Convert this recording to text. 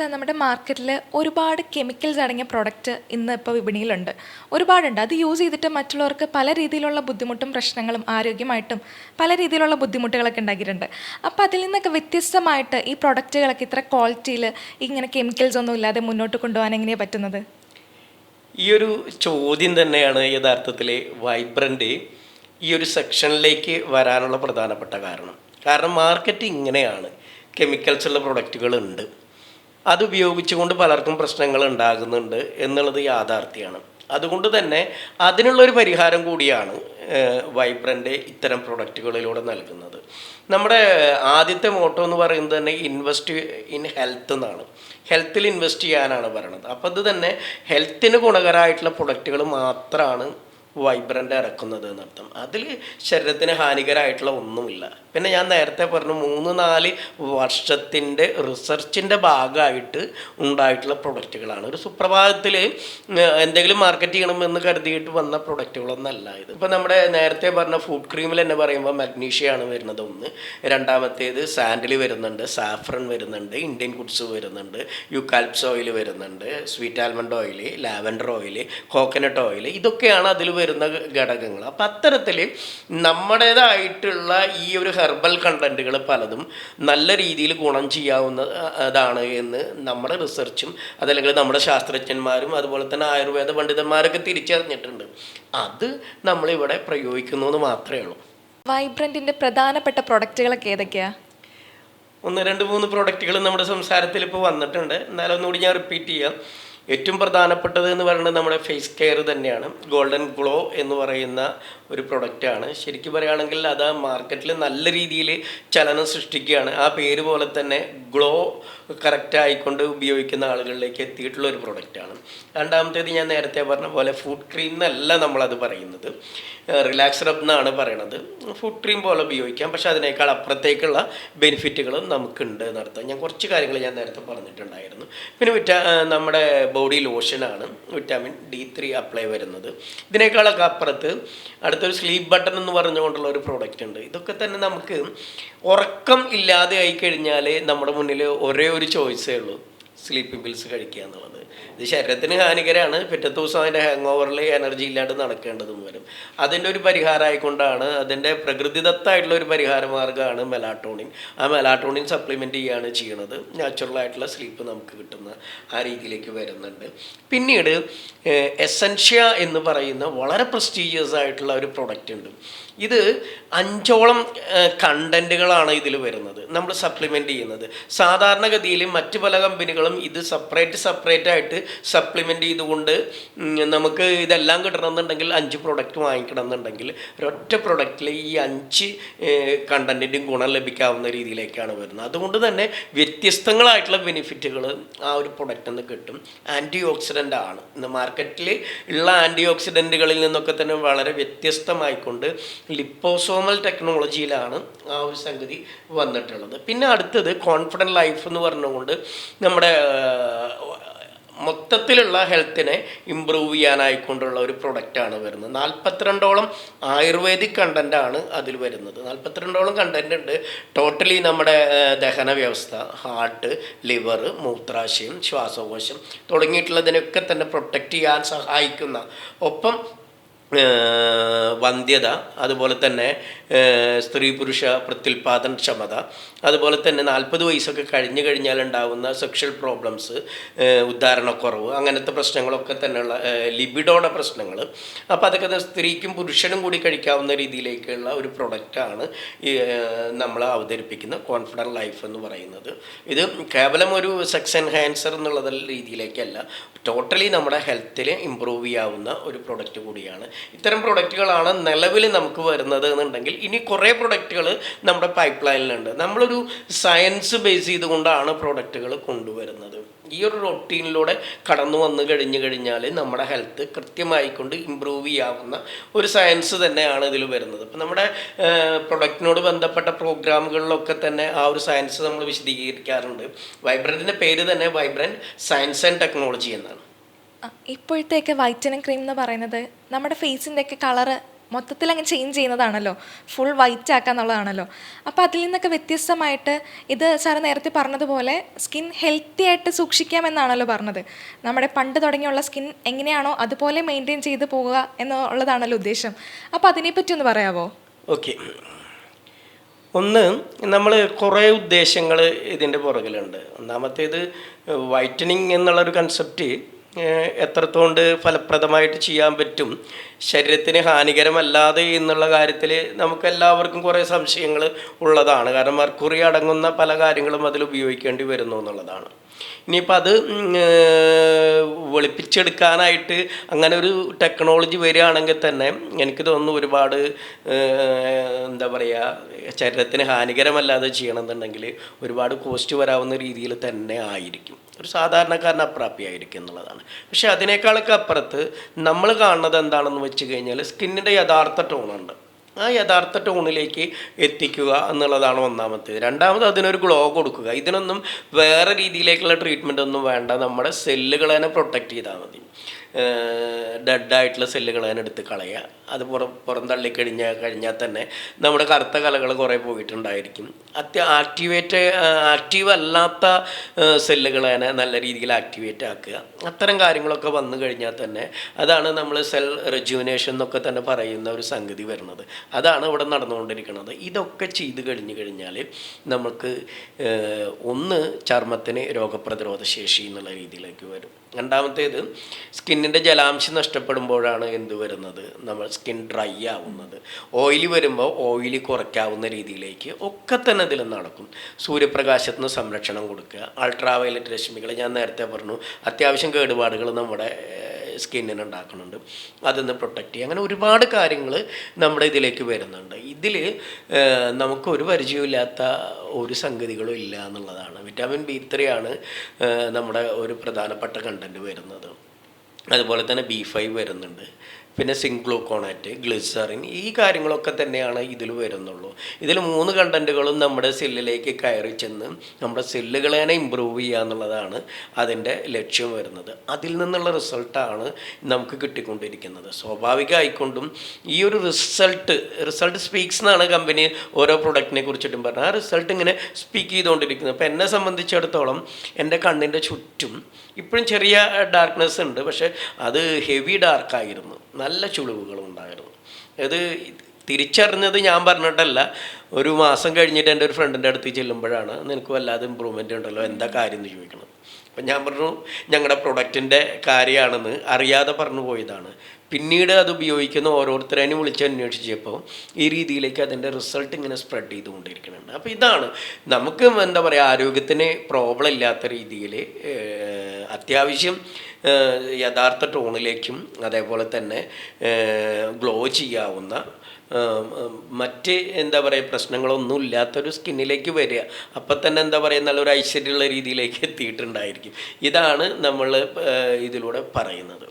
Sir നമ്മുടെ മാർക്കറ്റിൽ ഒരുപാട് കെമിക്കൽസ് അടങ്ങിയ പ്രോഡക്റ്റ് ഇന്ന് ഇപ്പോൾ വിപണിയിലുണ്ട്. ഒരുപാടുണ്ട്. അത് യൂസ് ചെയ്തിട്ട് മറ്റുള്ളവർക്ക് പല രീതിയിലുള്ള ബുദ്ധിമുട്ടും പ്രശ്നങ്ങളും ആരോഗ്യമായിട്ടും പല രീതിയിലുള്ള ബുദ്ധിമുട്ടുകളൊക്കെ ഉണ്ടാക്കിയിട്ടുണ്ട്. അപ്പോൾ അതിൽ നിന്നൊക്കെ വ്യത്യസ്തമായിട്ട് ഈ പ്രൊഡക്റ്റുകളൊക്കെ ഇത്ര ക്വാളിറ്റിയിൽ ഇങ്ങനെ കെമിക്കൽസ് ഒന്നും ഇല്ലാതെ മുന്നോട്ട് കൊണ്ടുപോകാൻ എങ്ങനെയാണ് പറ്റുന്നത്? ഈ ഒരു ചോദ്യം തന്നെയാണ് യഥാർത്ഥത്തിൽ വൈബ്രന്റ് ഈ ഒരു സെക്ഷനിലേക്ക് വരാനുള്ള പ്രധാനപ്പെട്ട കാരണം. കാരണം മാർക്കറ്റ് ഇങ്ങനെയാണ്. കെമിക്കൽസ് ഉള്ള പ്രൊഡക്റ്റുകൾ ഉണ്ട്. അത് ഉപയോഗിച്ചുകൊണ്ട് പലർക്കും പ്രശ്നങ്ങൾ ഉണ്ടാകുന്നുണ്ട് എന്നുള്ളത് യാഥാർത്ഥ്യമാണ് അതുകൊണ്ട് തന്നെ അതിനുള്ളൊരു പരിഹാരം കൂടിയാണ് വൈബ്രന്റ് ഇത്തരം പ്രൊഡക്റ്റുകളിലൂടെ നൽകുന്നത്. നമ്മുടെ ആദ്യത്തെ മോട്ടോ എന്ന് പറയുന്നത് തന്നെ ഇൻവെസ്റ്റ് ഇൻ ഹെൽത്ത് എന്നാണ്. ഹെൽത്തിൽ ഇൻവെസ്റ്റ് ചെയ്യാനാണ് പറയണത് അപ്പോൾ അത് തന്നെ ഹെൽത്തിന് ഗുണകരമായിട്ടുള്ള പ്രൊഡക്റ്റുകൾ മാത്രമാണ് വൈബ്രന്റ് ഇറക്കുന്നത് എന്നർത്ഥം. അതിൽ ശരീരത്തിന് ഹാനികരമായിട്ടുള്ള ഒന്നുമില്ല. പിന്നെ ഞാൻ നേരത്തെ പറഞ്ഞു മൂന്ന് നാല് വർഷത്തിന്റെ റിസർച്ചിന്റെ ഭാഗമായിട്ട് ഉണ്ടായിട്ടുള്ള പ്രൊഡക്റ്റുകളാണ്. ഒരു സുപ്രഭാതത്തിൽ എന്തെങ്കിലും മാർക്കറ്റ് ചെയ്യണമെന്ന് കരുതിയിട്ട് വന്ന പ്രൊഡക്റ്റുകളൊന്നല്ല ഇത്. ഇപ്പോൾ നമ്മുടെ നേരത്തെ പറഞ്ഞ ഫുഡ് ക്രീമിൽ തന്നെ പറയുമ്പോൾ മഗ്നീഷ്യയാണ് വരുന്നത് ഒന്ന്. രണ്ടാമത്തേത് സാൻഡിൽ വരുന്നുണ്ട് സാഫ്രൺ വരുന്നുണ്ട് ഇന്ത്യൻ ഗുഡ്സ് വരുന്നുണ്ട് യുക്കാൽപ്സ് ഓയിൽ വരുന്നുണ്ട് sweet almond oil lavender oil coconut oil. ഇതൊക്കെയാണ് അതിൽ വരുന്ന ഘടകങ്ങൾ. അപ്പം അത്തരത്തിൽ നമ്മുടേതായിട്ടുള്ള ഈ ഒരു ഹെർബൽ കണ്ടന്റുകൾ പലതും നല്ല രീതിയിൽ ഗുണം ചെയ്യാവുന്ന അതാണ് എന്ന് നമ്മുടെ റിസർച്ചും അതല്ലെങ്കിൽ നമ്മുടെ ശാസ്ത്രജ്ഞന്മാരും അതുപോലെ തന്നെ ആയുർവേദ പണ്ഡിതന്മാരൊക്കെ തിരിച്ചറിഞ്ഞിട്ടുണ്ട്. അത് നമ്മളിവിടെ പ്രയോഗിക്കുന്നു എന്ന് മാത്രമേ ഉള്ളൂ. വൈബ്രന്റിന്റെ പ്രധാനപ്പെട്ട പ്രൊഡക്റ്റുകളൊക്കെ ഏതൊക്കെയാണ് ഒന്ന് രണ്ട് മൂന്ന് പ്രോഡക്റ്റുകൾ നമ്മുടെ സംസാരത്തിൽ ഇപ്പോൾ വന്നിട്ടുണ്ട്. എന്നാലും ഒന്നുകൂടി ഞാൻ റിപ്പീറ്റ് ചെയ്യാം. ഏറ്റവും പ്രധാനപ്പെട്ടത് എന്ന് പറയുന്നത് നമ്മുടെ ഫേസ് കെയർ തന്നെയാണ്. ഗോൾഡൻ ഗ്ലോ എന്ന് പറയുന്ന ഒരു പ്രൊഡക്റ്റാണ് ശരിക്കും പറയുകയാണെങ്കിൽ അത് മാർക്കറ്റിൽ നല്ല രീതിയിൽ ചലനം സൃഷ്ടിക്കുകയാണ്. ആ പേര് പോലെ തന്നെ ഗ്ലോ കറക്റ്റായിക്കൊണ്ട് ഉപയോഗിക്കുന്ന ആളുകളിലേക്ക് എത്തിയിട്ടുള്ള ഒരു പ്രൊഡക്റ്റാണ് രണ്ടാമത്തേത് ഞാൻ നേരത്തെ പറഞ്ഞ പോലെ ഫുഡ് ക്രീം എന്നല്ല നമ്മളത് പറയുന്നത്. റിലാക്സ് റബ് എന്നാണ് പറയണത്. ഫുഡ് ക്രീം പോലെ ഉപയോഗിക്കാം. പക്ഷേ അതിനേക്കാൾ അപ്പുറത്തേക്കുള്ള ബെനിഫിറ്റുകളും നമുക്കുണ്ട് എന്നർത്ഥം. ഞാൻ കുറച്ച് കാര്യങ്ങൾ ഞാൻ നേരത്തെ പറഞ്ഞിട്ടുണ്ടായിരുന്നു. പിന്നെ വിറ്റാ നമ്മുടെ ബോഡി ലോഷനാണ് വിറ്റാമിൻ ഡി ത്രീ അപ്ലൈ വരുന്നത്. ഇതിനേക്കാളൊക്കെ അപ്പുറത്ത് അടുത്തൊരു സ്ലീപ്പ് ബട്ടൺ എന്ന് പറഞ്ഞുകൊണ്ടുള്ള ഒരു പ്രോഡക്റ്റ് ഉണ്ട്. ഇതൊക്കെ തന്നെ നമുക്ക് ഉറക്കം ഇല്ലാതെ ആയി കഴിഞ്ഞാൽ നമ്മുടെ മുന്നിൽ ഒരേ ഒരു ചോയ്സേ ഉള്ളൂ. സ്ലീപ്പിംഗ് പിൽസ് കഴിക്കുക എന്നുള്ളത്. ഇത് ശരീരത്തിന് ഹാനികരമാണ് പിറ്റത്തെ ദിവസം അതിന്റെ ഹാങ് ഓവറിൽ എനർജി ഇല്ലാണ്ട് നടക്കേണ്ടതും വരും. അതിന്റെ ഒരു പരിഹാരമായിക്കൊണ്ടാണ് അതിന്റെ പ്രകൃതിദത്തായിട്ടുള്ള ഒരു പരിഹാര മാർഗമാണ് മെലാട്ടോണിൻ ആ മെലാട്ടോണിൻ സപ്ലിമെന്റ് ചെയ്യുകയാണ് ചെയ്യുന്നത് നാച്ചുറലായിട്ടുള്ള സ്ലീപ്പ് നമുക്ക് കിട്ടുന്ന ആ രീതിയിലേക്ക് വരുന്നുണ്ട്. പിന്നീട് എസൻഷ്യ എന്ന് പറയുന്ന വളരെ പ്രസ്റ്റീജിയസ് ആയിട്ടുള്ള ഒരു പ്രൊഡക്റ്റ് ഉണ്ട്. ഇത് അഞ്ചോളം കണ്ടന്റുകളാണ് ഇതിൽ വരുന്നത്. നമ്മൾ സപ്ലിമെന്റ് ചെയ്യുന്നത്. സാധാരണഗതിയിൽ മറ്റ് പല കമ്പനികളും ഇത് സെപ്പറേറ്റ് സെപ്പറേറ്റ് ആയിട്ട് സപ്ലിമെന്റ് ചെയ്തുകൊണ്ട് നമുക്ക് ഇതെല്ലാം കിട്ടണമെന്നുണ്ടെങ്കിൽ അഞ്ച് പ്രൊഡക്റ്റ് വാങ്ങിക്കണം എന്നുണ്ടെങ്കിൽ ഒരൊറ്റ പ്രൊഡക്റ്റിൽ ഈ അഞ്ച് കണ്ടന്റിന്റെയും ഗുണം ലഭിക്കാവുന്ന രീതിയിലേക്കാണ് വരുന്നത്. അതുകൊണ്ട് തന്നെ വ്യത്യസ്തങ്ങളായിട്ടുള്ള ബെനിഫിറ്റുകൾ ആ ഒരു പ്രൊഡക്റ്റിൽ നിന്ന് കിട്ടും. ആന്റി ഓക്സിഡന്റ് ആണ്. ഇന്ന് മാർക്കറ്റിൽ ഉള്ള ആന്റി ഓക്സിഡന്റുകളിൽ നിന്നൊക്കെ തന്നെ വളരെ വ്യത്യസ്തമായിക്കൊണ്ട് ലിപ്പോസോമൽ ടെക്നോളജിയിലാണ് ആ ഒരു സംഗതി വന്നിട്ടുള്ളത്. പിന്നെ അടുത്തത് കോൺഫിഡന്റ് ലൈഫ് എന്ന് പറഞ്ഞുകൊണ്ട് നമ്മുടെ മൊത്തത്തിലുള്ള ഹെൽത്തിനെ ഇമ്പ്രൂവ് ചെയ്യാനായിക്കൊണ്ടുള്ള ഒരു പ്രൊഡക്റ്റാണ് വരുന്നത്. നാൽപ്പത്തിരണ്ടോളം ആയുർവേദിക് കണ്ടന്റാണ് അതിൽ വരുന്നത്. നാൽപ്പത്തിരണ്ടോളം കണ്ടന്റ് ഉണ്ട്. ടോട്ടലി നമ്മുടെ ദഹന വ്യവസ്ഥ ഹാർട്ട് ലിവർ മൂത്രാശയം ശ്വാസകോശം തുടങ്ങിയിട്ടുള്ളതിനൊക്കെ തന്നെ പ്രൊട്ടക്റ്റ് ചെയ്യാൻ സഹായിക്കുന്ന. ഒപ്പം വന്ധ്യത അതുപോലെ തന്നെ സ്ത്രീ പുരുഷ പ്രത്യുൽപാദന ക്ഷമത അതുപോലെ തന്നെ നാൽപ്പത് വയസ്സൊക്കെ കഴിഞ്ഞു കഴിഞ്ഞാൽ ഉണ്ടാകുന്ന സെക്ഷൽ പ്രോബ്ലംസ് ഉദ്ധാരണക്കുറവ് അങ്ങനത്തെ പ്രശ്നങ്ങളൊക്കെ തന്നെയുള്ള ലിബിഡോയുടെ പ്രശ്നങ്ങൾ അപ്പോൾ അതൊക്കെ സ്ത്രീക്കും പുരുഷനും കൂടി കഴിക്കാവുന്ന രീതിയിലേക്കുള്ള ഒരു പ്രൊഡക്റ്റാണ് ഈ നമ്മൾ അവതരിപ്പിക്കുന്ന കോൺഫിഡന്റ് ലൈഫ് എന്ന് പറയുന്നത്. ഇത് കേവലം ഒരു സെക്സ് എൻഹാൻസർ എന്നുള്ള രീതിയിലേക്കല്ല ടോട്ടലി നമ്മുടെ ഹെൽത്തിൽ ഇമ്പ്രൂവ് ചെയ്യാവുന്ന ഒരു പ്രൊഡക്റ്റ് കൂടിയാണ്. ഇത്തരം പ്രൊഡക്റ്റുകളാണ് നിലവിൽ നമുക്ക് വരുന്നത് എന്നുണ്ടെങ്കിൽ ഇനി കുറേ പ്രൊഡക്റ്റുകൾ നമ്മുടെ പൈപ്പ് ലൈനിലുണ്ട് നമ്മളൊരു സയൻസ് ബേസ് ചെയ്തുകൊണ്ടാണ് പ്രൊഡക്റ്റുകൾ കൊണ്ടുവരുന്നത്. ഈ ഒരു റൊട്ടീനിലൂടെ കടന്നു വന്നു കഴിഞ്ഞു കഴിഞ്ഞാൽ നമ്മുടെ ഹെൽത്ത് കൃത്യമായിക്കൊണ്ട് ഇമ്പ്രൂവ് ചെയ്യാവുന്ന ഒരു സയൻസ് തന്നെയാണ് ഇതിൽ വരുന്നത്. അപ്പം നമ്മുടെ പ്രൊഡക്റ്റിനോട് ബന്ധപ്പെട്ട പ്രോഗ്രാമുകളിലൊക്കെ തന്നെ ആ ഒരു സയൻസ് നമ്മൾ വിശദീകരിക്കാറുണ്ട്. വൈബ്രന്റിന്റെ പേര് തന്നെ വൈബ്രന്റ് സയൻസ് ആൻഡ് ടെക്നോളജി എന്നാണ്. ഇപ്പോഴത്തെയൊക്കെ വൈറ്റനിങ് ക്രീം എന്ന് പറയുന്നത് നമ്മുടെ ഫേസിന്റെ ഒക്കെ കളറ് മൊത്തത്തിൽ അങ്ങ് ചേഞ്ച് ചെയ്യുന്നതാണല്ലോ. ഫുൾ വൈറ്റ് ആക്കുക എന്നുള്ളതാണല്ലോ അപ്പോൾ അതിൽ നിന്നൊക്കെ വ്യത്യസ്തമായിട്ട് ഇത് സാറ് നേരത്തെ പറഞ്ഞതുപോലെ സ്കിൻ ഹെൽത്തി ആയിട്ട് സൂക്ഷിക്കാമെന്നാണല്ലോ പറഞ്ഞത്. നമ്മുടെ പണ്ട് തുടങ്ങിയുള്ള സ്കിൻ എങ്ങനെയാണോ അതുപോലെ മെയിന്റെയിൻ ചെയ്ത് പോവുക എന്നുള്ളതാണല്ലോ ഉദ്ദേശം. അപ്പോൾ അതിനെപ്പറ്റി ഒന്ന് പറയാമോ ഓക്കെ ഒന്ന് നമ്മൾ കുറേ ഉദ്ദേശങ്ങൾ ഇതിന്റെ പുറകിലുണ്ട്. ഒന്നാമത്തേത് വൈറ്റനിങ് എന്നുള്ളൊരു കൺസെപ്റ്റ് എത്രത്തോണ്ട് ഫലപ്രദമായിട്ട് ചെയ്യാൻ പറ്റും? ശരീരത്തിന് ഹാനികരമല്ലാതെ എന്നുള്ള കാര്യത്തിൽ നമുക്ക് എല്ലാവർക്കും കുറേ സംശയങ്ങൾ ഉള്ളതാണ്. കാരണം മർക്കുറി അടങ്ങുന്ന പല കാര്യങ്ങളും അതിൽ ഉപയോഗിക്കേണ്ടി വരുന്നു എന്നുള്ളതാണ്. ഇനിയിപ്പോൾ അത് വെളുപ്പിച്ചെടുക്കാനായിട്ട് അങ്ങനെ ഒരു ടെക്നോളജി വരികയാണെങ്കിൽ തന്നെ എനിക്ക് തോന്നുന്നു ഒരുപാട് എന്താ പറയുക ശരീരത്തിന് ഹാനികരമല്ലാതെ ചെയ്യണമെന്നുണ്ടെങ്കിൽ ഒരുപാട് കോസ്റ്റ് വരാവുന്ന രീതിയിൽ തന്നെ ആയിരിക്കും. ഒരു സാധാരണക്കാരന് അപ്രാപ്യമായിരിക്കും എന്നുള്ളതാണ്. പക്ഷെ അതിനേക്കാളൊക്കെ അപ്പുറത്ത് നമ്മൾ കാണുന്നത് എന്താണെന്ന് വെച്ച് കഴിഞ്ഞാൽ സ്കിന്നിന്റെ യഥാർത്ഥ ടോണുണ്ട്. ആ യഥാർത്ഥ ടോണിലേക്ക് എത്തിക്കുക എന്നുള്ളതാണ് ഒന്നാമത്തേത്. രണ്ടാമത് അതിനൊരു ഗ്ലോ കൊടുക്കുക. ഇതിനൊന്നും വേറെ രീതിയിലേക്കുള്ള ട്രീറ്റ്മെന്റ് ഒന്നും വേണ്ട. നമ്മുടെ സെല്ലുകളെ പ്രൊട്ടക്റ്റ് ചെയ്താൽ മതി. ഡെഡായിട്ടുള്ള സെല്ലുകൾ തന്നെ എടുത്ത് കളയുക. അത് പുറം പുറന്തള്ളി കഴിഞ്ഞാൽ കഴിഞ്ഞാൽ തന്നെ നമ്മുടെ കറുത്ത കലകൾ കുറേ പോയിട്ടുണ്ടായിരിക്കും. അത്യ ആക്ടിവേറ്റ് ആക്റ്റീവ് അല്ലാത്ത സെല്ലുകൾ തന്നെ നല്ല രീതിയിൽ ആക്ടിവേറ്റ് ആക്കുക. അത്തരം കാര്യങ്ങളൊക്കെ വന്നു കഴിഞ്ഞാൽ തന്നെ അതാണ് നമ്മൾ സെൽ റെജ്യൂനേഷൻ എന്നൊക്കെ തന്നെ പറയുന്ന ഒരു സംഗതി വരുന്നത്. അതാണ് ഇവിടെ നടന്നുകൊണ്ടിരിക്കുന്നത്. ഇതൊക്കെ ചെയ്തു കഴിഞ്ഞു കഴിഞ്ഞാൽ നമുക്ക് ഒന്ന് ചർമ്മത്തിന് രോഗപ്രതിരോധ ശേഷി എന്നുള്ള രീതിയിലേക്ക് വരും. രണ്ടാമത്തേത് സ്കിന്നിന്റെ ജലാംശം നഷ്ടപ്പെടുമ്പോഴാണ് എന്ത് വരുന്നത്? നമ്മൾ സ്കിൻ ഡ്രൈ ആവുന്നത്. ഓയിലി വരുമ്പോൾ ഓയിലി കുറയ്ക്കാവുന്ന രീതിയിലേക്ക് ഒക്കെ തന്നെ ഇതിൽ നടക്കും. സൂര്യപ്രകാശത്തിന് സംരക്ഷണം കൊടുക്കുക. അൾട്രാ വയലറ്റ് രശ്മികൾ ഞാൻ നേരത്തെ പറഞ്ഞു അത്യാവശ്യം കേടുപാടുകൾ നമ്മുടെ സ്കിന്നിന് ഉണ്ടാക്കുന്നുണ്ട്. അതിൽ നിന്ന് പ്രൊട്ടക്റ്റ് ചെയ്യുക. അങ്ങനെ ഒരുപാട് കാര്യങ്ങൾ നമ്മുടെ ഇതിലേക്ക് വരുന്നുണ്ട്. ഇതിൽ നമുക്ക് ഒരു പരിചയമില്ലാത്ത ഒരു സംഗതികളും ഇല്ല എന്നുള്ളതാണ്. വിറ്റാമിൻ ബി ത്രീ ആണ് നമ്മുടെ ഒരു പ്രധാനപ്പെട്ട കണ്ടന്റ് വരുന്നത്. അതുപോലെ തന്നെ ബി ഫൈവ് വരുന്നുണ്ട്. പിന്നെ സിങ്ക് ഗ്ലിസറിൻ ഈ കാര്യങ്ങളൊക്കെ തന്നെയാണ് ഇതിൽ വരുന്നുള്ളൂ. ഇതിൽ മൂന്ന് കണ്ടന്റുകളും നമ്മുടെ സെല്ലിലേക്ക് കയറി ചെന്ന് നമ്മുടെ സെല്ലുകളെ ഇമ്പ്രൂവ് ചെയ്യുക എന്നുള്ളതാണ് അതിന്റെ ലക്ഷ്യം വരുന്നത്. അതിൽ നിന്നുള്ള റിസൾട്ടാണ് നമുക്ക് കിട്ടിക്കൊണ്ടിരിക്കുന്നത്. സ്വാഭാവികമായിക്കൊണ്ടും ഈ ഒരു റിസൾട്ട് റിസൾട്ട് സ്പീക്സ് എന്നാണ് കമ്പനി ഓരോ പ്രൊഡക്റ്റിനെ കുറിച്ചിട്ടും പറഞ്ഞത്. ആ റിസൾട്ട് ഇങ്ങനെ സ്പീക്ക് ചെയ്തുകൊണ്ടിരിക്കുന്നത്. അപ്പോൾ എന്നെ സംബന്ധിച്ചിടത്തോളം എന്റെ കണ്ണിന്റെ ചുറ്റും ഇപ്പോഴും ചെറിയ ഡാർക്ക്നെസ് ഉണ്ട്. പക്ഷേ അത് ഹെവി ഡാർക്കായിരുന്നു നല്ല ചുളിവുകളും ഉണ്ടായിരുന്നു അത് തിരിച്ചറിഞ്ഞത് ഞാൻ പറഞ്ഞിട്ടല്ല. ഒരു മാസം കഴിഞ്ഞിട്ട് എന്റെ ഒരു ഫ്രണ്ടിന്റെ അടുത്ത് ചെല്ലുമ്പോഴാണ് നിനക്ക് വല്ലാതെ ഇമ്പ്രൂവ്മെന്റ് ഉണ്ടല്ലോ എന്താ കാര്യം എന്ന് ചോദിക്കണം അപ്പം ഞാൻ പറഞ്ഞു ഞങ്ങളുടെ പ്രൊഡക്റ്റിന്റെ കാര്യമാണെന്ന് അറിയാതെ പറഞ്ഞു പോയതാണ്. പിന്നീട് അത് ഉപയോഗിക്കുന്ന ഓരോരുത്തരെയും വിളിച്ച് അന്വേഷിച്ചപ്പോൾ ഈ രീതിയിലേക്ക് അതിന്റെ റിസൾട്ട് ഇങ്ങനെ സ്പ്രെഡ് ചെയ്തുകൊണ്ടിരിക്കുന്നുണ്ട്. അപ്പോൾ ഇതാണ് നമുക്ക് എന്താ പറയുക ആരോഗ്യത്തിന് പ്രോബ്ലം ഇല്ലാത്ത രീതിയിൽ അത്യാവശ്യം യഥാർത്ഥ ടോണിലേക്കും അതേപോലെ തന്നെ ഗ്ലോ ചെയ്യാവുന്ന മറ്റ് എന്താ പറയുക പ്രശ്നങ്ങളൊന്നും ഇല്ലാത്തൊരു സ്കിന്നിലേക്ക് വരിക. അപ്പം തന്നെ എന്താ പറയുക നല്ലൊരു ഐശ്വര്യമുള്ള രീതിയിലേക്ക് എത്തിയിട്ടുണ്ടായിരിക്കും. ഇതാണ് നമ്മൾ ഇതിലൂടെ പറയുന്നത്.